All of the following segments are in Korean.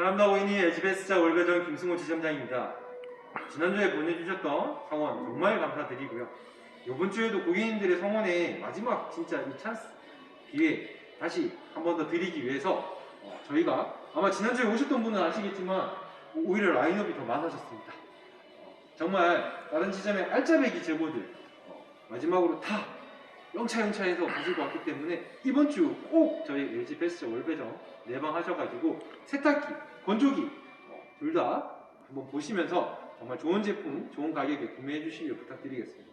사람다 고인이 에지베스자 월배전 김승호 지점장입니다. 지난주에 보내주셨던 성원 정말 감사드리고요. 이번 주에도 고객님들의 성원에 마지막 진짜 이 찬스 기회 다시 한 번 더 드리기 위해서 어, 저희가 아마 지난주에 오셨던 분은 아시겠지만 오히려 라인업이 더 많아졌습니다. 어, 정말 다른 지점의 알짜배기 제보들 어, 마지막으로 다 영차영차해서 가지고 왔기 때문에 이번 주 꼭 저희 LG 베스트 월배정 내방 하셔가지고 세탁기, 건조기 둘다 한번 보시면서 정말 좋은 제품, 좋은 가격에 구매해 주시길 부탁드리겠습니다.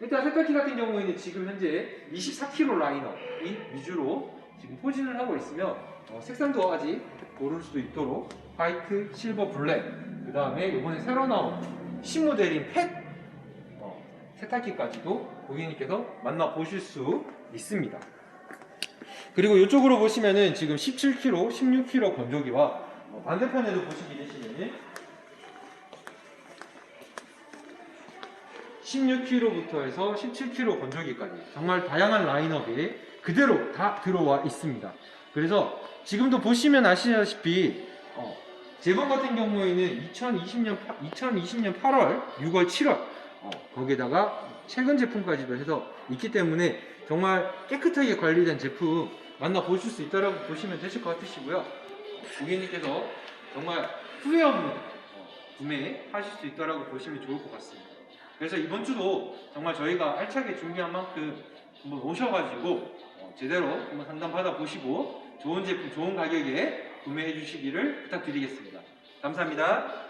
일단 세탁기 같은 경우에는 지금 현재 24kg 라인업이 위주로 지금 포진을 하고 있으며 어, 색상도 아직 고를 수도 있도록 화이트, 실버, 블랙 그 다음에 이번에 새로 나온 신모델인 펫 어, 세탁기까지도 고객님께서 만나보실 수 있습니다. 그리고 이쪽으로 보시면은 지금 17kg, 16kg 건조기와 어, 반대편에도 보시게 되시면은 16kg부터 해서 17kg 건조기까지 정말 다양한 라인업에 그대로 다 들어와 있습니다. 그래서 지금도 보시면 아시다시피 어, 제본 같은 경우에는 2020년 2020년 8월, 6월, 7월 어, 거기에다가 최근 제품까지도 해서 있기 때문에 정말 깨끗하게 관리된 제품 만나 보실 수 있다라고 보시면 되실 것 같으시고요. 고객님께서 정말 후회 없는 어, 구매하실 수 있다라고 보시면 좋을 것 같습니다. 그래서 이번 주도 정말 저희가 알차게 준비한 만큼 한번 오셔가지고 어, 제대로 한번 상담 받아 보시고 좋은 제품, 좋은 가격에 구매해 주시기를 부탁드리겠습니다. 감사합니다.